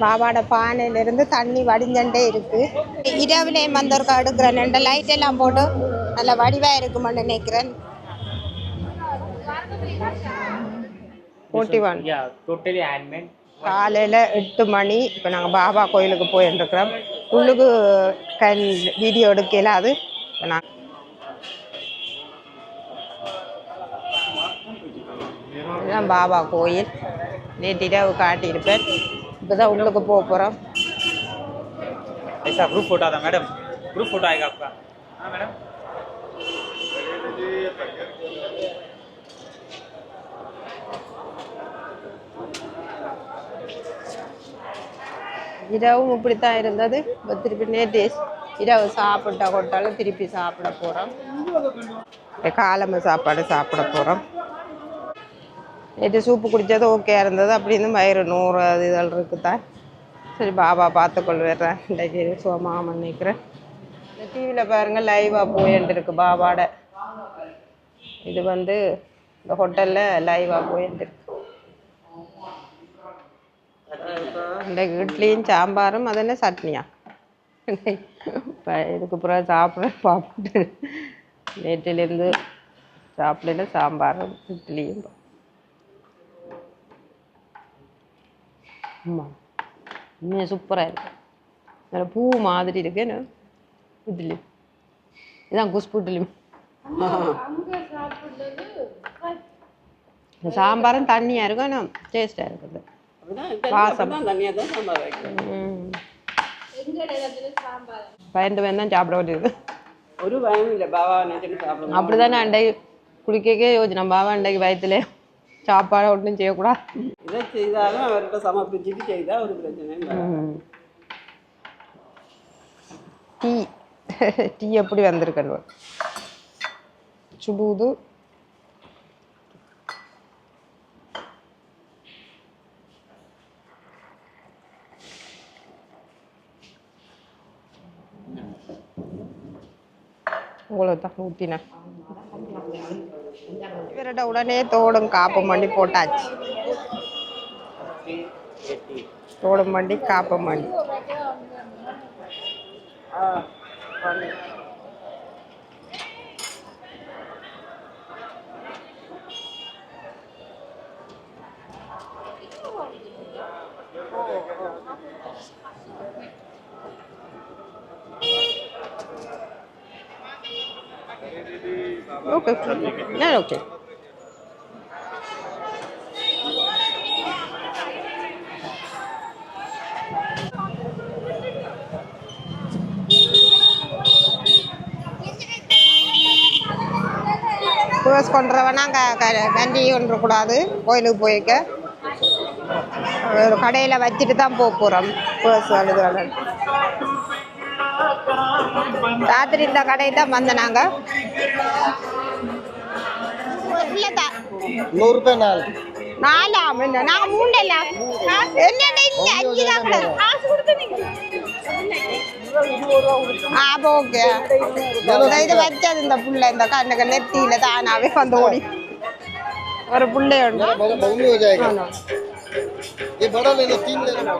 பாபாட பானையிலிருந்து தண்ணி வடிஞ்சண்டே இருக்கு. இரவுலேயும் வந்தவர்க்கா எடுக்கிறேன் ரெண்டு லைட் எல்லாம் போட்டு நல்ல வடிவாக இருக்குமென்னு நினைக்கிறேன். Forty one. காலையில் எட்டு மணி இப்போ நாங்கள் பாபா கோயிலுக்கு போயிட்டுருக்குறோம் உள்ளுக்கு கண் வீடியோ எடுக்க இயலாது இப்போ இதுதான் பாபா கோயில். நேற்று இரவு காட்டியிருப்பேன். இப்போ தான் உள்ளுக்கு போக போகிறோம் ऐसा ग्रुप फोटो आता मैडम ग्रुप फोटो आएगा आपका हाँ मैडम இரவும் இப்படித்தான் இருந்தது இப்போ திருப்பி நேற்று இரவு சாப்பிட்டா கொட்டாலும் திருப்பி சாப்பிட போகிறோம் காலம்பு சாப்பாடு சாப்பிட போகிறோம் நேற்று சூப்பு குடித்தது ஓகே இருந்தது. அப்படின்னு வயிறு நூறு அது இதழ் இருக்குதான் சரி பாபா பார்த்துக்கொள் வர்றேன் இன்றைக்கு சோமாமன் நினைக்கிறேன். இந்த டிவியில் பாருங்கள் லைவாக போயிட்டு இருக்கு பாபாட. இது வந்து இந்த ஹோட்டலில் லைவாக போயிட்டு இருக்கு. இன்றைக்கு இட்லியும் சாம்பாரும் அது என்ன சட்னியா? இப்போ இதுக்கு பிறகு சாப்பிட்றேன் சாப்பிட்டு நேற்றிலேருந்து சாப்பிடல சாம்பாரும் இட்லியும். ஆமாம் உண்மையாக சூப்பராக இருக்குது நல்ல பூ மாதிரி இருக்கு. என்ன? இட்லி. இதான் குஸ்புட்லி சாம்பாரும் தண்ணியாக இருக்கும். ஆனால் டேஸ்ட்டாக இருக்குது. பாசம் பயந்து பயந்தான் சாப்பிட வேண்டியது. ஒரு பயம் இல்லை. பாபா அப்படிதானே அண்டை குளிக்கக்கே யோஜனை பாபா அண்டைக்கு பயத்திலே சாப்பாடு ஒன்றும் செய்யக்கூடாது. இதை செய்தாலும் அவர்கிட்ட சமர்ப்பிச்சுட்டு செய்தால் ஒரு பிரச்சனை டீ. டீ எப்படி வந்திருக்கணும் சுடுது. உங்களை தான் ஊற்றினேன் இவரோட உடனே தோடும் காப்பும் பண்ணி போட்டாச்சு தோடும் பண்ணி காப்பும் பண்ணி Okay. Yeah, okay. பர்ஸ் கொண்டுறவனா க க- கூடாது கோயிலுக்கு போயிருக்க. ஒரு கடையில் வச்சுட்டு தான் போக போகிறோம் பர்ஸ் அழுது ராத்திரி இந்த கடை தான் வந்த நாங்கள் இல்லை தான் நூறு ரூபாய் நாள் நாலாம் என்ன நாங்க மூண்டல்ல என்னடா இல்ல அஞ்சு தான் கூட காசு கொடுத்து நீங்க ஆ அப்போ ஓகே இது வச்சது இந்த புள்ள இந்த கண்ணுக்கு நெத்தியில தானாவே வந்து ஓடி ஒரு புள்ளை உண்டு बहुत बहुत हो जाएगा ये बड़ा लेना तीन लेना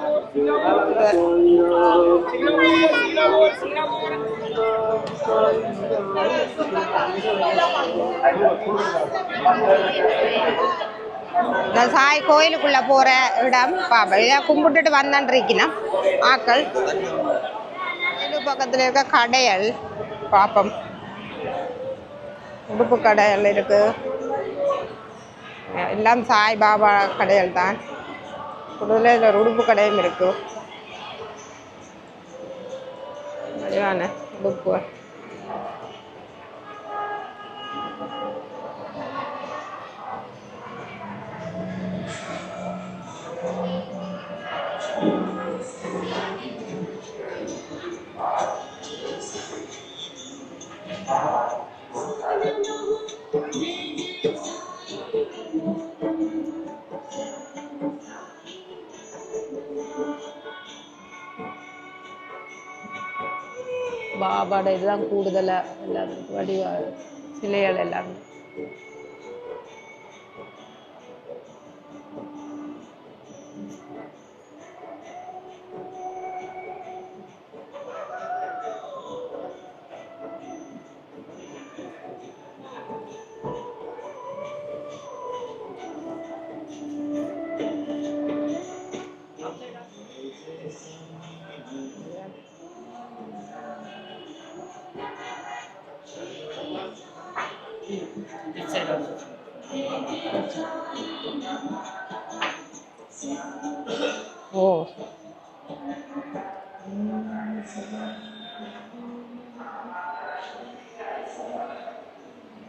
இந்த சாய் கோயிலுக்குள்ள போற இடம். பாப்பா இதை கும்பிட்டுட்டு வந்தான்றிக்கணும் ஆக்கள். கோயில் பக்கத்துல இருக்க கடையல் பாப்பம். உடுப்பு கடையல் இருக்கு. எல்லாம் சாய் பாபா கடையல் தான். கூடுதல இதில் உடுப்பு கடையும் இருக்கு. மலிவான உடுப்பு பாபாட இதுதான் கூடுதலாக எல்லாமே வடிவ சிலைகள் எல்லாமே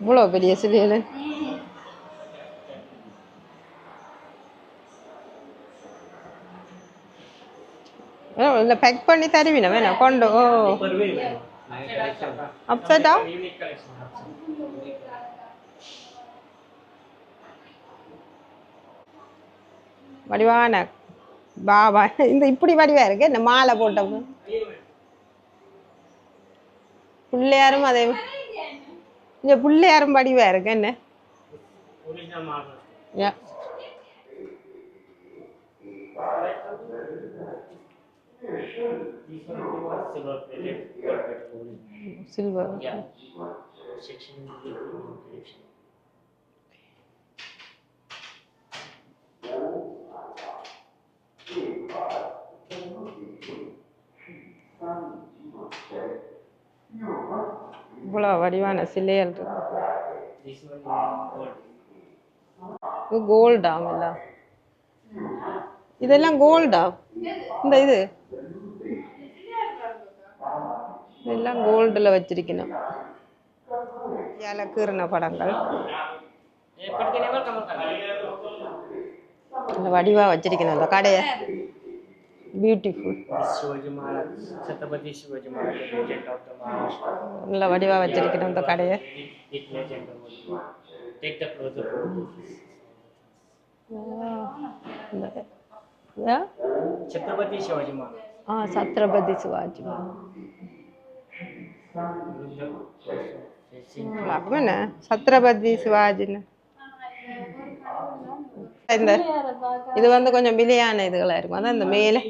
இவ்வளோ பெரிய சிலையில்? இல்லை பேக் பண்ணி தருவீனா வேணா கொண்டு ஓ. அப்செட்டா. வடிவான பாபா. இந்த இப்படி வடிவா இருக்கு? இந்த மாலை போட்டவங்க பிள்ளையாரும் அதே இந்த பிள்ளையாரும் வடிவா இருக்கு என்ன? Original இவ்வளோ வடிவான சிலைகள் இருக்கு. கோல்டாம் எல்லாம் இதெல்லாம் கோல்டா இந்த இது? இதெல்லாம் கோல்டில் வச்சிருக்கணும். இலக்கீறின படங்கள். வடிவாக வச்சிருக்கணும் அந்த கடையை. பியூட்டிஃபுல் சிவாஜி மகாராஜ் சத்ரபதி சிவாஜி நல்ல வடிவா வச்சிருக்கிறோம் அந்த கடையை. It legend take the Chhatrapati Shivaji Maharaj ah Chhatrapati சிவாஜின்னு. இந்த இது வந்து கொஞ்சம் பிலியான இதுகளாக இருக்கும். அதான் இந்த மேலே.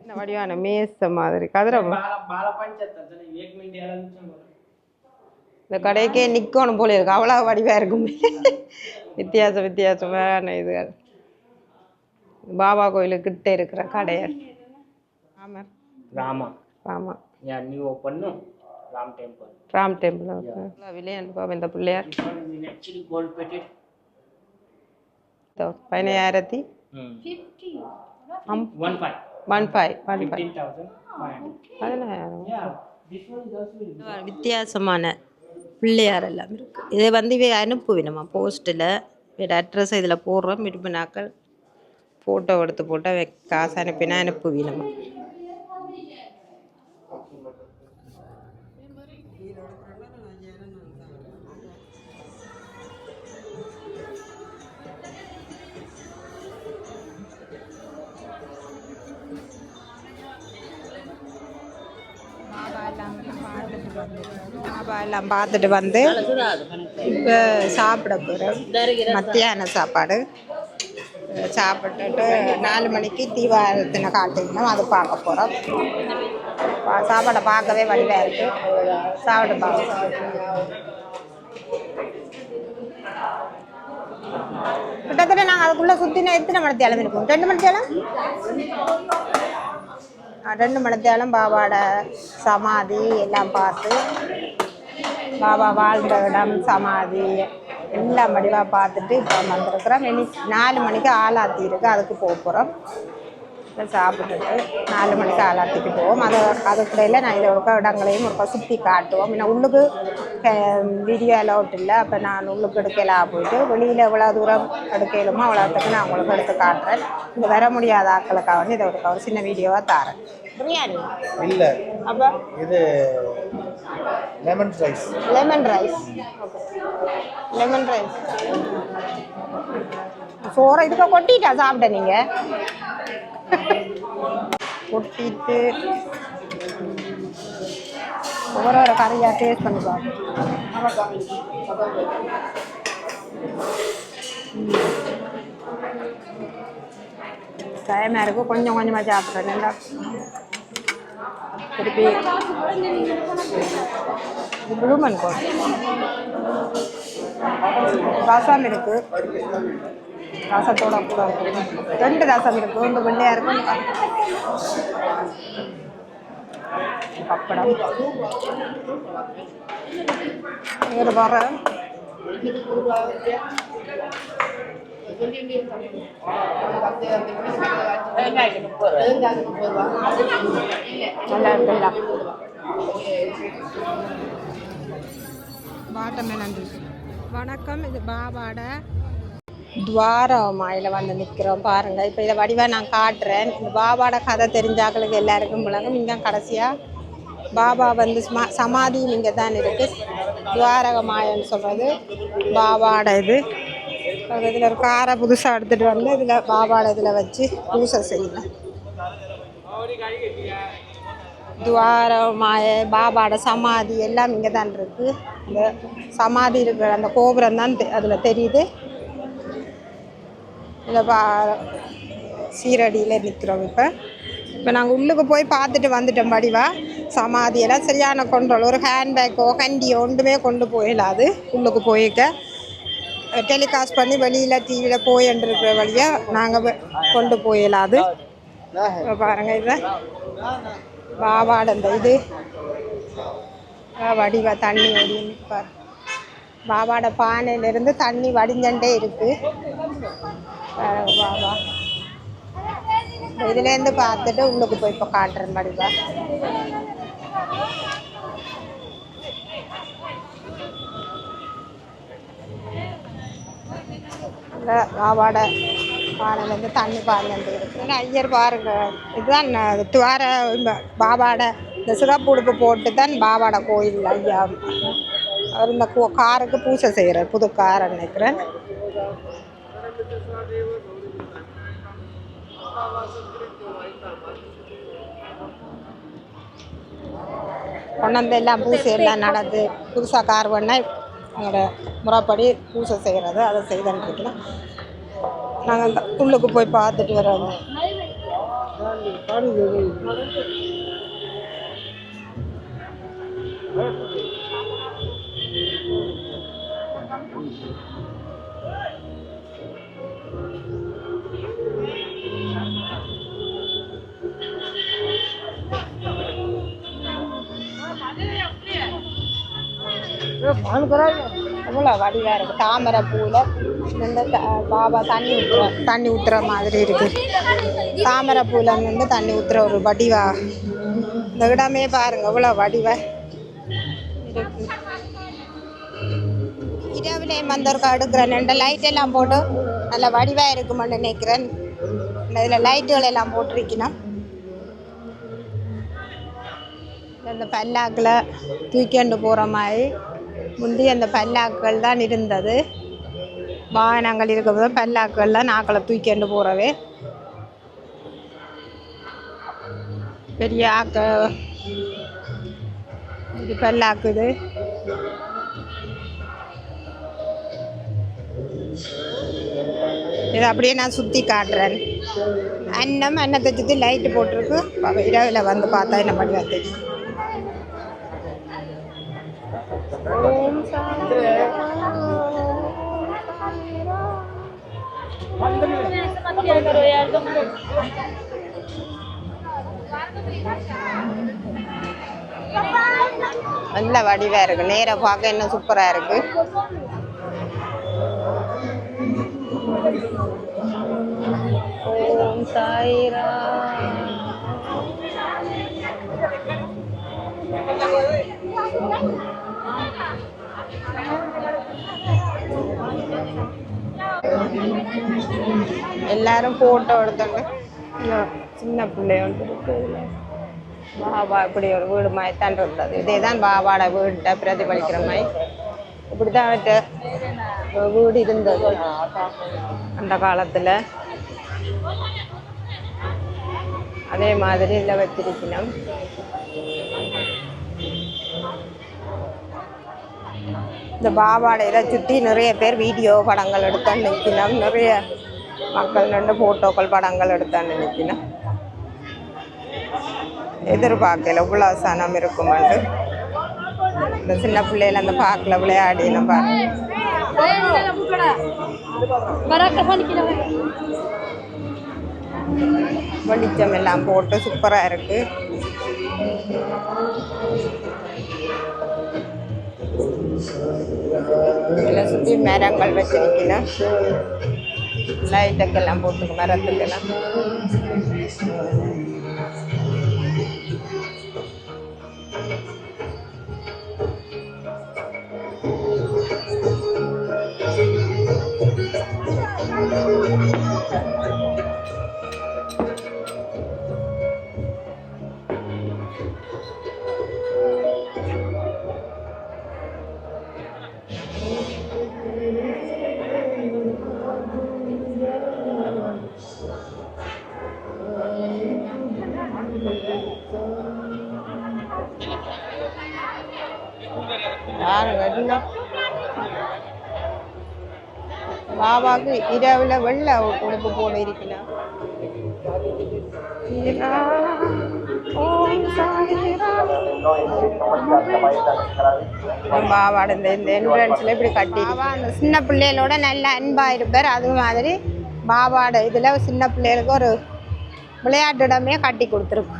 இந்த வடிவான மேச மாதிரி கதிரம்மா இந்த கடைக்கே நிற்கணும் போல இருக்கு அவ்வளோ வடிவாக இருக்குமே வித்தியாச வித்தியாசமான இது பாபா கோயிலுக்கு கிட்ட இருக்கிற கடையர் ஆமாம் ராமா ராமா நியூ பண்ணும் ராம் டெம்பிள் ராம் டெம்பிள் விலையாண்டு பாபா இந்த பிள்ளையார் தௌசண்ட் பதினையாயிரத்தி வித்தியாசமான பிள்ளையார் எல்லாம் இருக்குது இதை வந்து அனுப்புவி நம்ம போஸ்ட்டில். வீட அட்ரஸ் இதில் போடுறோம். விரும்பினாக்கள் ஃபோட்டோ எடுத்து போட்டால் காசு அனுப்பினா அனுப்புவி நம்ம எல்லாம் பார்த்துட்டு வந்து இப்போ சாப்பிட போகிறோம் மத்தியான சாப்பாடு. சாப்பிட்டுட்டு நாலு மணிக்கு தீபாரத்தின காட்டுக்கணும் அது பார்க்க போகிறோம் சாப்பாடை பார்க்கவே வடிவாக இருக்கு. சாப்பிட்டு பார்க்க கிட்டத்தட்ட நாங்கள் அதுக்குள்ளே சுற்றின எத்தனை மணித்தேலம் இருக்கும் ரெண்டு மணித்தேலம் ஆ, ரெண்டு மணித்தேலம் பாபாட சமாதி எல்லாம் பார்த்து பாபா வாழ்ந்த இடம் சமாதி எல்லாம் வடிவாக பார்த்துட்டு இப்போ வந்திருக்கிறோம். இனி நாலு மணிக்கு ஆலாத்தி இருக்குது அதுக்கு போக போகிறோம் சாப்பிட்டுட்டு நாலு மணிக்கு ஆலாத்திக்கு போவோம். அது அதுக்குடையில் நான் இதை ஒருக்கா இடங்களையும் ஒருக்கா சுற்றி காட்டுவோம். இன்னும் உள்ளுக்கு வீடியோ அலவுட் இல்லை. அப்போ நான் உள்ளுக்கு எடுக்கலாம் போயிட்டு வெளியில் எவ்வளோ தூரம் எடுக்கலுமோ அவ்வளோத்துக்கு நான் உங்களுக்கு எடுத்து காட்டுறேன். இங்கே வர முடியாத ஆட்களுக்காக வந்து இதை ஒருக்கா ஒரு சின்ன வீடியோவாக தாரேன். பிரியாணி? இல்ல. அப்போ? இது lemon rice lemon rice lemon rice சோறை இதுக்கு கொட்டிட்டா சாப்பிட்ட நீங்க? கொட்டிட்டு. ஒவ்வொரு ஒரு கறியாக டேஸ்ட் பண்ணி பாருங்க டைமாக இருக்கும் கொஞ்சம் கொஞ்சமாக சாப்பிட்றேன். நல்லா திருப்பி ப்ளூமன் கோட் ரசம் இருக்கு. ராசத்தோட கூட இருக்கும். ரெண்டு ரசம் இருக்கு. ஒன்று வெள்ளையா இருக்கும் பப்படம் ஒரு வர. நல்லா இருக்குல்ல வாட்டர்மெலன் வணக்கம் இது பாபாட துவாரமாயில் வந்து நிற்கிறோம் பாருங்கள் இப்போ இதை வடிவாக நான் காட்டுறேன். இந்த பாபாட கதை தெரிஞ்சாக்களுக்கு எல்லாருக்கும் விளங்கும். இங்கே கடைசியாக பாபா வந்து ஸ்மா சமாதியும் இங்கே தான் இருக்குது துவாரகமாயன்னு சொல்கிறது பாபாட இது. இதில் ஒரு காரை புதுசாக எடுத்துகிட்டு வந்து இதில் பாபாட இதில் வச்சு பூசை செய்யலாம் துவாரமாய பாபாவோட சமாதி எல்லாம் இங்கே தான் இருக்குது இந்த சமாதி இருக்கிற அந்த கோபுரம் தான் அதில் தெரியுது. இதில் பா சீரடியில் நிற்கிறோம் இப்போ. இப்போ நாங்கள் உள்ளுக்கு போய் பார்த்துட்டு வந்துட்டோம் படிவா சமாதியெல்லாம் சரியான கொண்டோல் ஒரு ஹேண்ட்பேக்கோ கண்டியோ ஒன்றுமே கொண்டு போயிடாது உள்ளுக்கு போயிருக்க. டெலிகாஸ்ட் பண்ணி வெளியில் டிவியில் போயின்றிருக்கிற வழியாக நாங்கள் கொண்டு போயிடாது இப்போ பாருங்கள் இதை பாவாட இந்த இது வடிவா தண்ணி வடின்னு பாரு பாபாட பானையிலிருந்து தண்ணி வடிஞ்சண்டே இருக்குது பாருங்க பாபா இதுலேருந்து பார்த்துட்டு உள்ளுக்கு போய் இப்போ காட்டுறேன் வடிவா இந்த பாவாட பானையிலேருந்து தண்ணி பானையிலேருந்து இருக்குது ஐயர் பாருங்க இதுதான் துவார இந்த பாபாட இந்த சிகப்பு உடுப்பு போட்டு தான் பாவாடை கோயில் ஐயா. அவர் இந்த கோ- காருக்கு பூஜை செய்கிறார் புது கார் நினைக்கிறேன் கொண்டாந்து எல்லாம் பூசை எல்லாம் நடந்து புதுசாக கார் பண்ணால் எங்களோட முறைப்படி பூசை செய்கிறது அதை செய்துருக்கலாம் நாங்கள் அந்த உள்ளுக்கு போய் பார்த்துட்டு வரோம் எவ்வளோ வடிவாக இருக்குது தாமரை பூவில் இந்த பாபா தண்ணி ஊற்றுற தண்ணி ஊற்றுற மாதிரி இருக்குது தாமரை பூவில் வந்து தண்ணி ஊற்றுற ஒரு வடிவா. இந்த இடமே பாருங்க எவ்வளோ வடிவா இருக்கு. இரவுலே வந்தவருக்கு அடுக்கிறேன் ரெண்டு லைட் எல்லாம் போட்டு நல்ல வடிவாக இருக்குமென்னு நினைக்கிறேன். இதில் லைட்டுகள் எல்லாம் போட்டிருக்கணும். இந்த பல்லாக்கில் தூக்கிண்டு போகிற மாதிரி முந்தி அந்த பல்லாக்கள் தான் இருந்தது. வாகனங்கள் இருக்கும்போது பல்லாக்கள் தான் நாக்களை தூக்கிண்டு போகிறவே பெரிய ஆக்க இது பல்லாக்குது இதை. அப்படியே நான் சுற்றி காட்டுறேன். அன்னம் அன்னத்தை சுற்றி லைட்டு போட்டிருக்கு. இரவில் வந்து பார்த்தா என்ன பண்ணி தெரியும். நல்ல வடிவா இருக்கு. நேரா பார்க்க இன்னும் சூப்பரா இருக்கு. ஓம் சாய்ரா. எல்லாரும் போட்டோ எடுத்தாங்க. சின்ன பிள்ளை ஒன்று பாபா இப்படி ஒரு வீடு மாதிரி தான் இருந்தது. இதே தான் பாபாட வீட்டை பிரதிபலிக்கிற மாதிரி. இப்படி தான் அவர்கிட்ட வீடு இருந்தது. அந்த காலத்தில். அதே மாதிரி இதில் வச்சிருக்கணும். இந்த பாபாட சுற்றி நிறைய பேர் வீடியோ படங்கள் எடுத்தான்னு நிற்கணும் நிறைய மக்கள் நின்று ஃபோட்டோக்கள் படங்கள் எடுத்தான்னு நிற்கணும் எதிர்பார்க்கல இவ்வளோ சனம் இருக்குமெண்டு இந்த சின்ன பிள்ளையில அந்த பார்க்கில் விளையாடி நம்ம வெளிச்சம் எல்லாம் போட்டு சூப்பராக இருக்கு. இதில் சுற்றி மரங்கள் வச்சிருக்கணும். லைட்டுக்கெல்லாம் போட்டு மரத்துக்கெல்லாம். யாரு வரல பாபாக்கு இரவுல வெள்ளை உடுப்பு போல இருக்கலாம் பாபாட இந்த இந்த என்ட்ரன்ஸ்ல இப்படி கட்டி பாபா அந்த சின்ன பிள்ளைகளோட நல்ல அன்பா இருப்பார் அது மாதிரி பாபாட இதுல சின்ன பிள்ளைகளுக்கு ஒரு விளையாட்டு இடமே கட்டி கொடுத்துருக்கு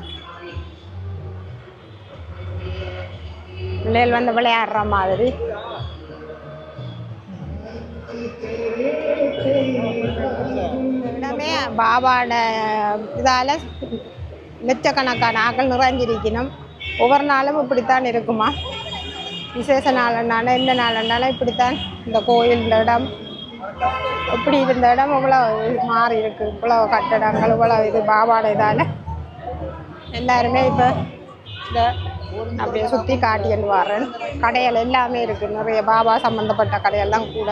பிள்ளைகள் வந்து விளையாடுற மாதிரி. இடமே பாபாட இதால் லட்சக்கணக்கான ஆக்கள் நிறைஞ்சிருக்கணும். ஒவ்வொரு நாளும் இப்படித்தான் இருக்குமா? விசேஷ நாளன்னாலும் எந்த நாளனாலும் இப்படித்தான் இந்த கோயில் இந்த இடம். இப்படி இருந்த இடம் இவ்வளோ மாறி இருக்கு? இவ்வளோ கட்டடங்கள் இவ்வளோ இது பாபாட இதால். எல்லாருமே இப்போ இந்த அப்படியே சுற்றி காட்டின்னு வரேன். கடைகள் எல்லாமே இருக்குது நிறைய பாபா சம்மந்தப்பட்ட கடையெல்லாம் கூட.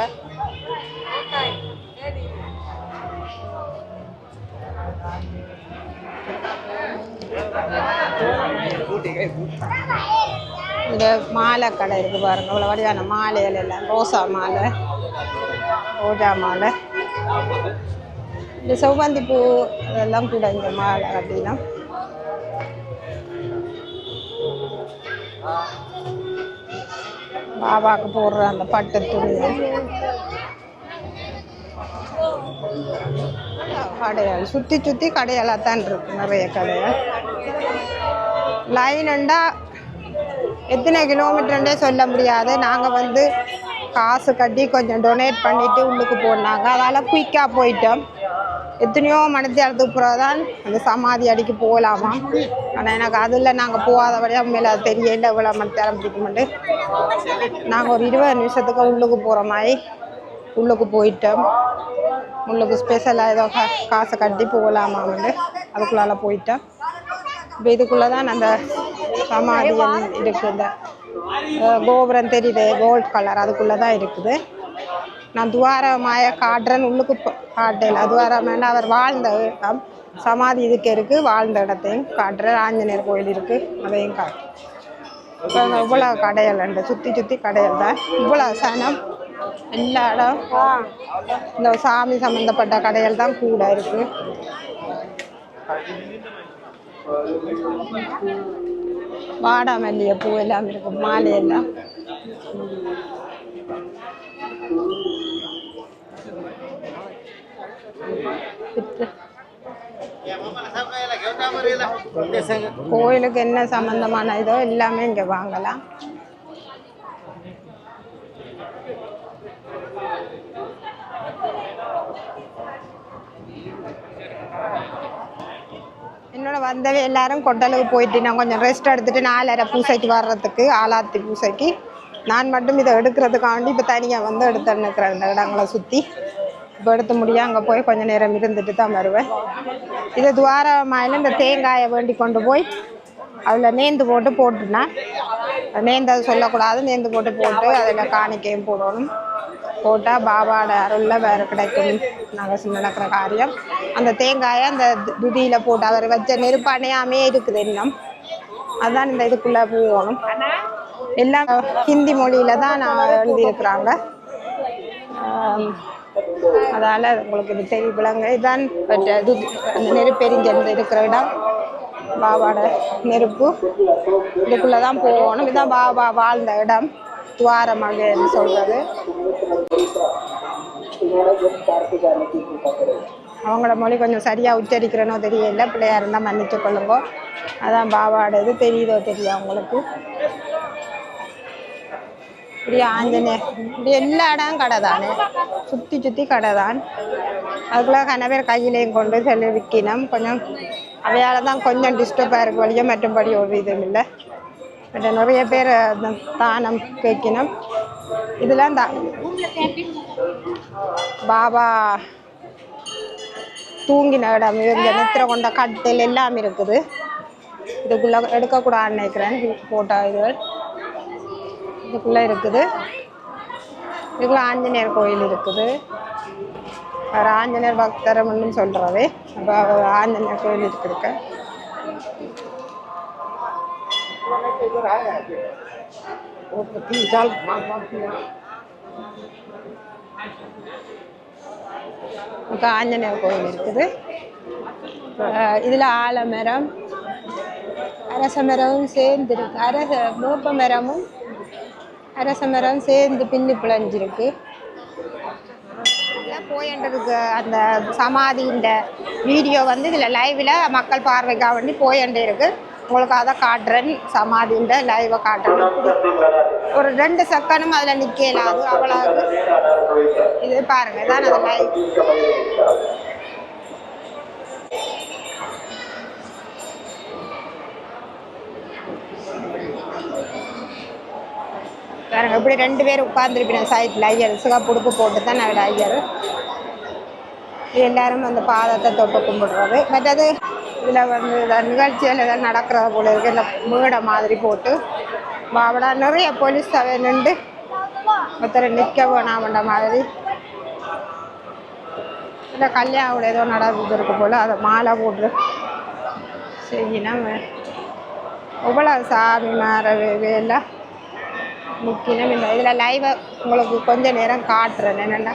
இந்த மாலை கடை இருக்குது பாருங்க. இவ்வளோ வடிவான மாலைகள் எல்லாம். ரோசா மாலை ரோஜா மாலை. இந்த செவ்வந்தி பூ அதெல்லாம் கூட இந்த மாலை கட்டிலாம் பாபாவுக்கு போடுற அந்த பட்டு துணி. கடையால் சுற்றி சுற்றி கடையெல்லாம் தான் இருக்கு நிறைய கடையால் லைனண்டா எத்தனை கிலோமீட்டர்ன்றே சொல்ல முடியாது. நாங்கள் வந்து காசு கட்டி கொஞ்சம் டொனேட் பண்ணிவிட்டு உள்ளுக்கு போனாங்க. அதால் குயிக்காக போயிட்டோம். எத்தனையோ மணித்தியாலத்துக்கு பிறகு தான் அந்த சமாதி அடிக்கு போகலாமா? ஆனால் எனக்கு அதில் நாங்கள் போகாதபடியாக மேலே அது தெரியல இவ்வளோ மணித்தியாலம் பிடிக்குமெண்டு நாங்கள் ஒரு இருபது நிமிஷத்துக்கு உள்ளுக்கு போகிற மாதிரி உள்ளுக்கு போயிட்டோம். உள்ளுக்கு ஸ்பெஷலாக ஏதோ கா காசை கட்டி போகலாமா வந்து. அதுக்குள்ளால போயிட்டோம். இப்போ இதுக்குள்ளே தான் அந்த சமாதி இருக்குது இந்த கோபுரம் தெரியுது கோல்ட் கலர் அதுக்குள்ளே தான் இருக்குது. நான் துவாரமாய காட்டுறேன் உள்ளுக்கு போ- காட்டல துவாரமான அவர் வாழ்ந்த இடம். சமாதி இதுக்கு இருக்குது வாழ்ந்த இடத்தையும் காட்டுறேன் ஆஞ்சநேயர் கோயில் இருக்குது அதையும் காட்டு இப்போ இவ்வளோ கடைகள் உண்டு. சுற்றி சுற்றி கடைகள் தான். இவ்வளோ சனம். எல்லா இடம். இந்த சாமி சம்மந்தப்பட்ட கடைகள் தான் கூட இருக்குது வாடாமல்லிய பூ எல்லாம் இருக்கு. மாலை எல்லாம். கோயிலுக்கு என்ன சம்பந்தமான இதோ எல்லாமே இங்க வாங்கலாம். என்னோட வந்தவே எல்லாரும் கொட்டலுக்கு போயிட்டு நான் கொஞ்சம் ரெஸ்ட் எடுத்துட்டு நாலரை பூசைக்கு வர்றதுக்கு ஆலாத்தி பூசைக்கு. நான் மட்டும் இதை எடுக்கிறதுக்காண்டி இப்போ தனியாக வந்து எடுத்து நிற்கிறேன் இந்த இடங்களை சுற்றி இப்போ எடுத்து முடியும் அங்கே போய் கொஞ்ச நேரம் இருந்துட்டு தான் வருவேன். இது துவாரமாயில் இந்த தேங்காயை வேண்டி கொண்டு போய் அதில் நேந்து போட்டு போட்டுனா நேந்தது சொல்லக்கூடாது நேந்து போட்டு போட்டு அதில் காணிக்கையும் போடணும். போட்டால் பாபாவோட அருளில் வேறு கிடைக்கும். நாங்கள் நடக்கிற காரியம். அந்த தேங்காயை அந்த துதியில் போட்டு அவர் வச்ச நெருப்பானையாமே இருக்குது இன்னும். அதுதான் இந்த இதுக்குள்ளே போகணும். எல்லாம் ஹிந்தி மொழியில் தான் நான் எழுதியிருக்கிறாங்க. அதால உங்களுக்கு இது தெரிய விளங்க. இதுதான் பட் இது நெருப்பெரிஞ்சல் இருக்கிற இடம். பாபாட நெருப்பு. இதுக்குள்ளே தான் போகணும். இதுதான் பாபா வாழ்ந்த இடம். துவாரமாக சொல்றது. அவங்களோட மொழி கொஞ்சம் சரியாக உச்சரிக்கிறனோ தெரியல. பிள்ளையா இருந்தால் மன்னிச்சு கொள்ளுங்க. அதான் பாபாட இது தெரியுதோ தெரியும் அவங்களுக்கு இப்படி ஆஞ்சநேயர் இப்படி எல்லா இடம் கடை தான் சுற்றி சுற்றி கடை தான் அதுக்குள்ள கணவர் கையிலையும் கொண்டு செல்ல விற்கினோம் கொஞ்சம் அவையால் தான் கொஞ்சம் டிஸ்டர்பாக இருக்கு வழிய மற்றபடி ஒரு இதுவும் இல்லை. மற்ற நிறைய பேர் அந்த தானம் கேட்கணும் இதெல்லாம் தான் பாபா தூங்கின இடம். இந்த நித்திர கொண்ட கட்டில் எல்லாம் இருக்குது. இதுக்குள்ளே எடுக்கக்கூடாதுன்னு நினைக்கிறேன். போட்டோ இதுகள் இதுக்குள்ள இருக்குது. இதுக்குள்ள ஆஞ்சநேயர் கோயில் இருக்குது. அவர் ஆஞ்சநேயர் பக்தரம்னு சொல்கிறாரு அப்போ ஆஞ்சநேயர் கோயில் இருக்குதுக்க. இப்போ ஆஞ்சநேயர் கோயில் இருக்குது. இதில் ஆலமரம் அரச மரமும் சேர்ந்து இருக்கு அரச மூப்ப மரமும் அரசமரம் சேர்ந்து பின்னி பிழைஞ்சிருக்கு போயன்றதுக்கு அந்த சமாதின்ற வீடியோ வந்து இதில் லைவில் மக்கள் பார்வைக்காக வேண்டி போயண்டே இருக்கு உங்களுக்கு அதை காட்டுறேன். சமாதின்ற லைவை காட்டுறேன். ஒரு ரெண்டு செகண்டும் அதில் நிற்கலாது அவ்வளோ இது பாருங்க தான் அந்த லைவ் பாருங்க இப்படி ரெண்டு பேர் உட்காந்துருப்பேன் சைட்டில் ஐயர் சிகப்புடுப்பு போட்டு தான் நான் ஐயர். எல்லாரும் அந்த பாதத்தை தொட்டு கும்பிடுறது. மற்றது இதில் வந்து நிகழ்ச்சியில் நிகழ்ச்சிகள் எதாவது நடக்கிறது போல இருக்கு. இந்த மேடை மாதிரி போட்டு. பாவடா நிறைய போலீஸ் அவை நின்று ஒருத்தர் நிற்க வேணாமன்ற மாதிரி. இல்லை கல்யாணம் ஏதோ நடந்தது போல் அதை மாலை போட்டு செய்யணும். எவ்வளோ சாமி மாற வேலை முக்கியம் இந்த இதில் லைவை உங்களுக்கு கொஞ்ச நேரம் காட்டுறேன். என்னென்னா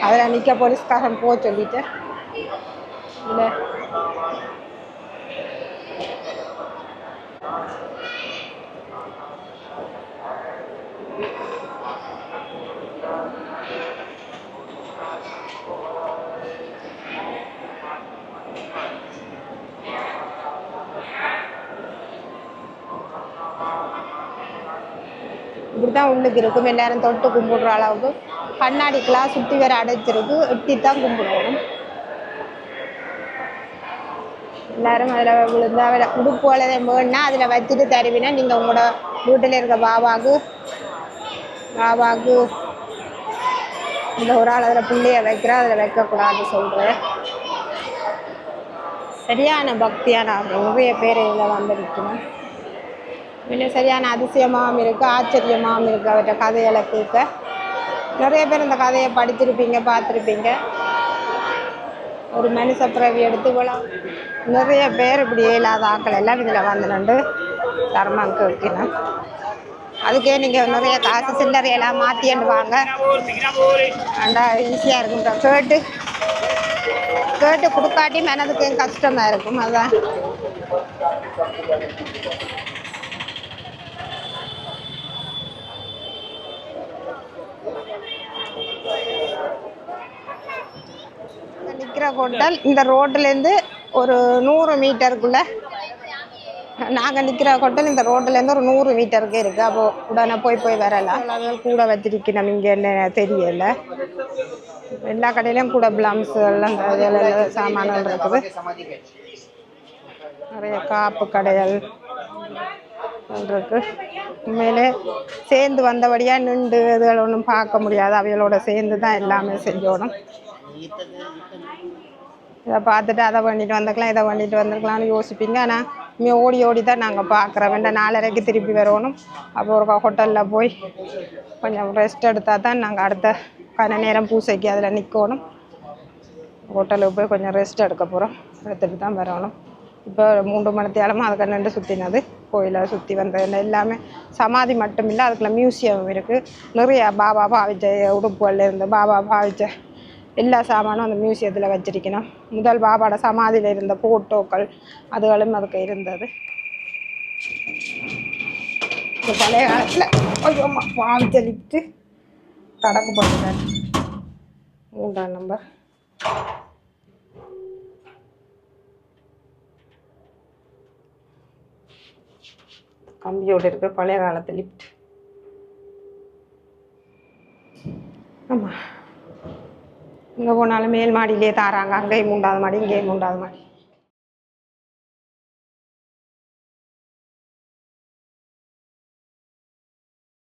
அதில் நிற்க போலீஸ்காரன் போக சொல்லிட்டு. இல்லை. இப்படி தான் உள்ளுக்கு இருக்கும். எல்லாரும் தொட்டு கும்பிடுற அளவுக்கு கண்ணாடிக்கெலாம் சுற்றி வேற அடைச்சிருக்கு. எட்டி தான் கும்பிடுவோம். எல்லாரும் அதில் விழுந்தா வேலை உடுப்பு வளர வேணும்னா அதில் வச்சுட்டு தருவினா நீங்கள் உங்களோட வீட்டில் இருக்க பாபாவுக்கு பாபாவுக்கு இந்த ஒரு ஆள் அதில் பிள்ளைய வைக்கிறா அதில் வைக்கக்கூடாது சொல்கிறேன் சரியான பக்தியான நிறைய பேர் இதில் வந்திருக்கணும் சரியான அதிசயமாகவும் இருக்குது ஆச்சரியமாகவும் இருக்குது அவர்கிட்ட கதைகளை கேட்க. நிறைய பேர் இந்த கதையை படிச்சிருப்பீங்க பார்த்துருப்பீங்க. ஒரு மனுஷ பிறவி எடுத்துக்கலாம் நிறைய பேர் இப்படி இல்லாத ஆக்கள் எல்லாம் இதில் வந்து நின்று தர்மம் கேட்கணும். அதுக்கே நீங்கள் நிறைய காசு சில்லறையெல்லாம் மாற்றிட்டு வாங்க. அண்டா ஈஸியாக இருக்கும் கேட்டு கேட்டு கொடுக்காட்டி மனதுக்கு கஷ்டமாக இருக்கும் அதான். நிற்கிற ஹோட்டல் இந்த ரோட்லேருந்து ஒரு நூறு மீட்டருக்குள்ள. நாங்கள் நிற்கிற ஹோட்டல் இந்த ரோட்டிலேருந்து ஒரு நூறு மீட்டருக்கு இருக்குது அப்போ உடனே போய் போய் வரலாம். கூட கூட வச்சிருக்கணும். இங்கே என்ன தெரியல. எல்லா கடையிலையும் கூட பிளம்ஸ் எல்லாம் சாமான்கள் இருக்குது. நிறைய காப்பு கடைகள். இருக்கு உண்மையிலே சேர்ந்து வந்தபடியாக நின்று இதுகள் ஒன்றும் பார்க்க முடியாது. அவைகளோட சேர்ந்து தான் எல்லாமே செஞ்சோணும். இதை பார்த்துட்டு அதை பண்ணிட்டு வந்துருக்கலாம் இதை பண்ணிட்டு வந்திருக்கலாம்னு யோசிப்பீங்க. ஆனால் இனிமே ஓடி ஓடி தான் நாங்கள் பார்க்குறோம். வேண்டாம் நாலரைக்கு திருப்பி வரணும் அப்போ ஒரு ஹோட்டலில் போய் கொஞ்சம் ரெஸ்ட் எடுத்தால் தான் நாங்கள் அடுத்த கன நேரம் பூசைக்கு அதில் நிற்கணும் ஹோட்டலுக்கு போய் கொஞ்சம் ரெஸ்ட் எடுக்க போகிறோம் எடுத்துகிட்டு தான் வரணும். இப்போ மூன்று மணி அதுக்கு நின்று சுற்றினது கோயிலை சுற்றி வந்தது எல்லாமே சமாதி மட்டும் இல்லை அதுக்குள்ள மியூசியம் இருக்குது நிறைய பாபா பாவிச்ச உடுப்புகள் இருந்து பாபா பாவிச்ச எல்லா சாமானும் அந்த மியூசியத்தில் வச்சிருக்கணும். முதல் பாபாவோட சமாதியில் இருந்த ஃபோட்டோக்கள் அதுகளும் அதுக்கு இருந்தது. பழைய காலத்தில் ஐயோ அம்மா பால் கடக்கு போட்டுட்டார் மூன்றாம் நம்பர் கம்பியோடு இருக்கிற பழைய காலத்து லிஃப்ட் ஆமாம் இங்கே போனாலும் மேல் மாடியிலே தாராங்க அங்கேயும் மூண்டாவது மாடி இங்கேயும் மூண்டாவது மாடி.